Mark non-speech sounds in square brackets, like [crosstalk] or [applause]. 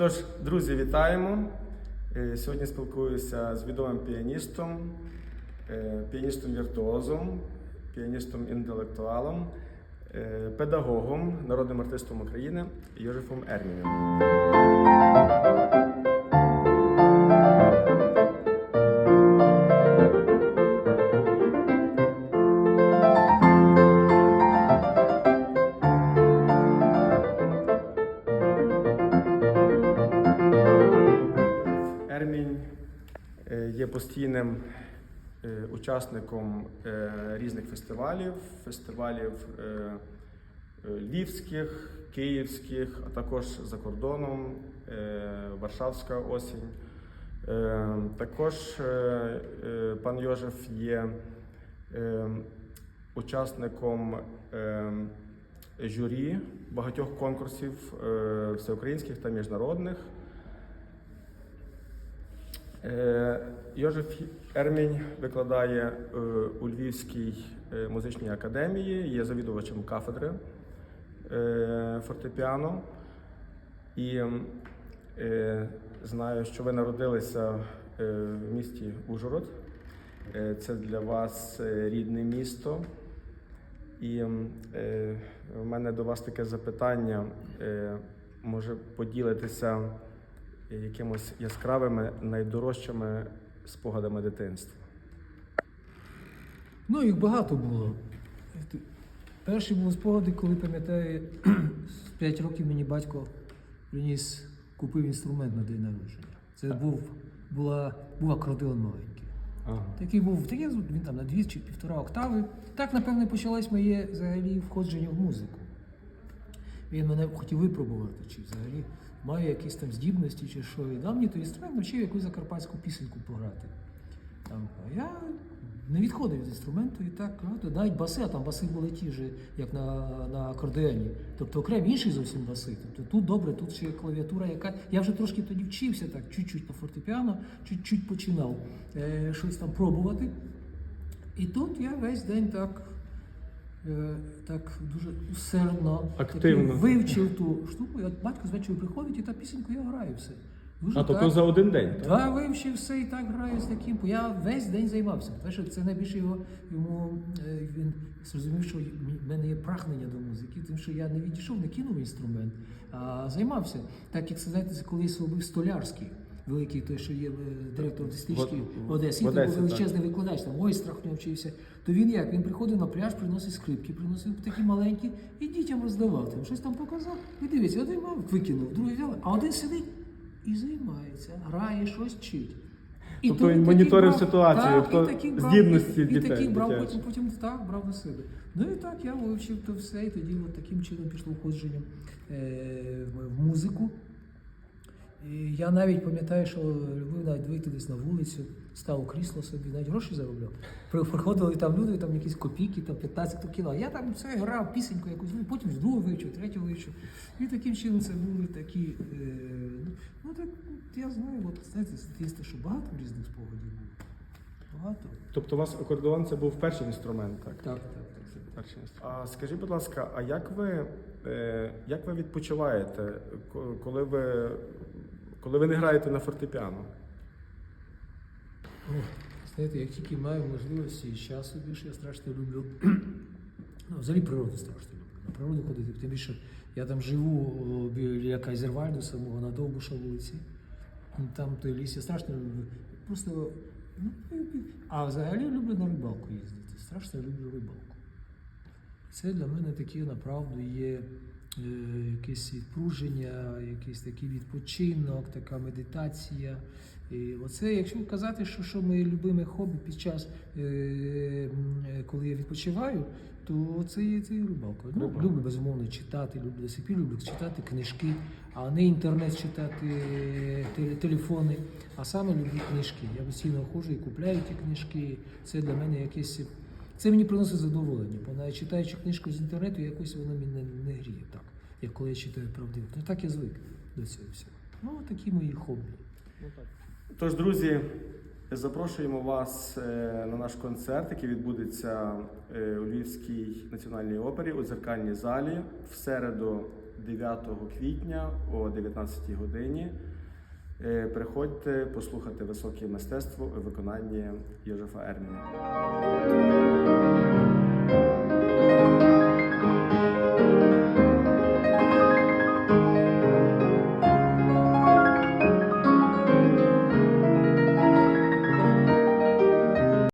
Отож, друзі, вітаємо. Е, Сьогодні спілкуюся з відомим піаністом, е, піаністом-віртуозом, піаністом-інтелектуалом, е, педагогом, народним артистом України Йожефом Ермінем. Постійним е, учасником е, різних фестивалів, фестивалів е, львівських, київських, а також за кордоном, Варшавська осінь. Також пан Йожеф є учасником журі багатьох конкурсів всеукраїнських та міжнародних. Е, Йожеф Ермінь викладає е, у Львівській е, музичній академії, є завідувачем кафедри фортепіано. І знаю, що ви народилися в місті Ужгород. Це для вас рідне місто. І в мене до вас таке запитання. Може поділитися якимось яскравими, найдорожчими спогадами дитинства. Ну, їх багато було. Перші були спогади, коли пам'ятаю, [clears throat] з 5 років мені батько приніс, купив інструмент на день народження. Це був, була, був акордеон маленький. Ага. Такий був, такий, він там на дві чи півтора октави. Так, напевне, почалось моє взагалі входження в музику. Він мене хотів випробувати, чи взагалі маю якісь там здібності, чи що. І дав мені той інструмент, навчив якусь закарпатську пісеньку пограти. Там, а я не відходив від інструменту і так, навіть баси, а там баси були ті ж, як на, на акордеоні. Тобто окремі інші зовсім баси. Тобто тут добре, тут ще клавіатура, яка. Я вже трошки тоді вчився так, чуть-чуть по фортепіано, чуть-чуть починав е, щось там пробувати. І тут я весь день так. Е, Так дуже усердно Активно. вивчив ту штуку. І от батько з вечора приходить, і та пісеньку я граю все. Дуже А так. за один день? так? Та вивчив все і так граю з таким. Я весь день займався. Перше, це найбільше його йому е, він зрозумів, що в мене є прагнення до музики, тому що я не відійшов, не кинув інструмент, а займався. Так як знаєте, колись робив столярський. Великий той, що є е, директор дистички В- Одесі, він був величезний викладач, там ой, страх нього вчився. То він як? Він приходив на пляж, приносить скрипки, приносив такі маленькі, і дітям роздавав. Там щось там показав. І дивіться, один мав, викинув, другий взяв, а один сидить і займається, грає, щось вчить. Тобто він моніторив брав- ситуацію, так, хто- і здібності і, і дітей таких брав, потім, потім так брав на себе. Ну і так я вивчив то все, і тоді от таким чином пішло входження е, в музику. І я навіть пам'ятаю, що любив навіть вийти десь на вулицю, став у крісло собі, навіть гроші заробляв. Приходили там люди, там якісь копійки, там 15 кіно. Я там все грав, пісеньку якусь, ну, потім другу вивчив, третю вивчив. І таким чином це були такі. Е, ну так я знаю, от знаєте, статисти, що багато різних спогадів було. Багато. Тобто у вас акордеон це був перший інструмент, так? Так, так, так. Перший інструмент. А скажіть, будь ласка, а як ви, е, як ви відпочиваєте, коли ви, коли ви не граєте на фортепіано? Ну, знаєте, як тільки маю можливості і часу більше, я страшно люблю. [clears throat] Ну, взагалі природу страшно люблю. На природу ходити. Тим більше я там живу о, біля Кайзервальду самого на Довбуша вулиці. Ну, Там той ліс я страшно люблю. Просто, ну, а взагалі люблю на рибалку їздити. Страшно люблю рибалку. Це для мене таке направду є якесь відпруження, якийсь такий відпочинок, така медитація. І оце, якщо казати, що, що моє любиме хобі під час, е, е, коли я відпочиваю, то це є це є рибалка. Ну, люблю безумовно читати, люблю до сих пір люблю читати книжки, а не інтернет читати, е, те- телефони, а саме люблю книжки. Я постійно ходжу і купляю ті книжки. Це для мене якесь. Це мені приносить задоволення, бо навіть читаючи книжку з інтернету, якось воно мене не, гріє так, як коли я читаю правдиво. Ну так я звик до цього всього. Ну, такі мої хобі. Тож, друзі, запрошуємо вас е, на наш концерт, який відбудеться е, у Львівській національній опері у дзеркальній залі в середу, 9 квітня о 19 годині. Е, Приходьте послухати високе мистецтво у виконанні Йожефа Ерміна.